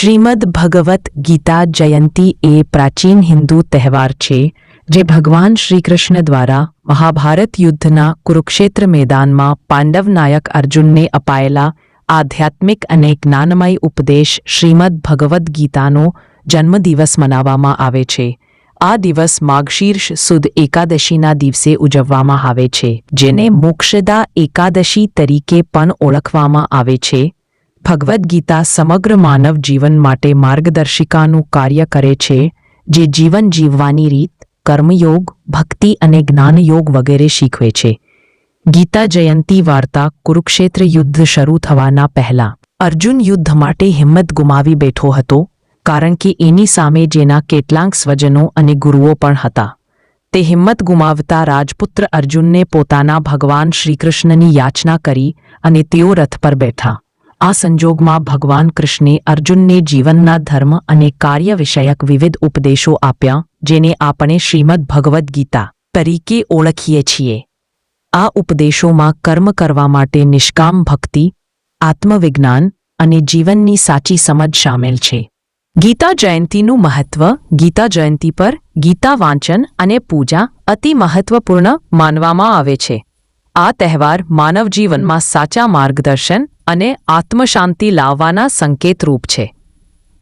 શ્રીમદ ભગવત ગીતા જયંતી એ પ્રાચીન હિન્દુ તહેવાર છે, જે ભગવાન શ્રીકૃષ્ણ દ્વારા મહાભારત યુદ્ધના કુરુક્ષેત્ર મેદાનમાં પાંડવ નાયક અર્જુનને અપાયેલા આધ્યાત્મિક અને જ્ઞાનમય ઉપદેશ શ્રીમદ ભગવદ્ ગીતાનો જન્મદિવસ મનાવવામાં આવે છે. આ દિવસ માગશીર્ષ સુદ એકાદશીના દિવસે ઉજવવામાં આવે છે, જેને મોક્ષદા એકાદશી તરીકે પણ ઓળખવામાં આવે છે. ભગવદ્ ગીતા સમગ્ર માનવ જીવન માટે માર્ગદર્શિકાનું કાર્ય કરે છે, જે જીવન જીવવાની રીત, કર્મયોગ, ભક્તિ અને જ્ઞાનયોગ વગેરે શીખવે છે. ગીતા જયંતી વાર્તા કુરુક્ષેત્ર યુદ્ધ શરૂ થવાના પહેલા અર્જુન યુદ્ધ માટે હિંમત ગુમાવી બેઠો હતો, કારણ કે એની સામે જેના કેટલાંક સ્વજનો અને ગુરુઓ પણ હતા. તે હિંમત ગુમાવતા રાજપુત્ર અર્જુનને પોતાના ભગવાન શ્રીકૃષ્ણની યાચના કરી અને તેઓ રથ પર બેઠા. આ સંજોગમાં ભગવાન કૃષ્ણે અર્જુનને જીવનના ધર્મ અને કાર્ય વિષયક વિવિધ ઉપદેશો આપ્યા, જેને આપણે શ્રીમદ ભગવદ્ ગીતા તરીકે ઓળખીએ છીએ. આ ઉપદેશોમાં કર્મ કરવા માટે નિષ્કામ ભક્તિ, આત્મવિજ્ઞાન અને જીવનની સાચી સમજ સામેલ છે. ગીતા જયંતીનું મહત્વ, ગીતા જયંતી પર ગીતા વાંચન અને પૂજા અતિ મહત્વપૂર્ણ માનવામાં આવે છે. આ તહેવાર માનવ જીવનમાં સાચા માર્ગદર્શન અને આત્મશાંતિ લાવવાના સંકેતરૂપ છે.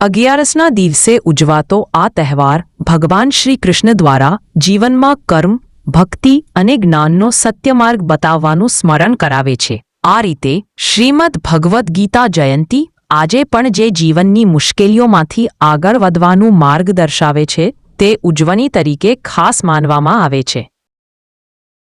અગિયારસના દિવસે ઉજવાતો આ તહેવાર ભગવાન શ્રી કૃષ્ણ દ્વારા જીવનમાં કર્મ, ભક્તિ અને જ્ઞાનનો સત્ય માર્ગ બતાવવાનું સ્મરણ કરાવે છે. આ રીતે શ્રીમદ ભગવદ્ ગીતા જયંતી આજે પણ જે જીવનની મુશ્કેલીઓમાંથી આગળ વધવાનું માર્ગ દર્શાવે છે, તે ઉજવણી તરીકે ખાસ માનવામાં આવે છે.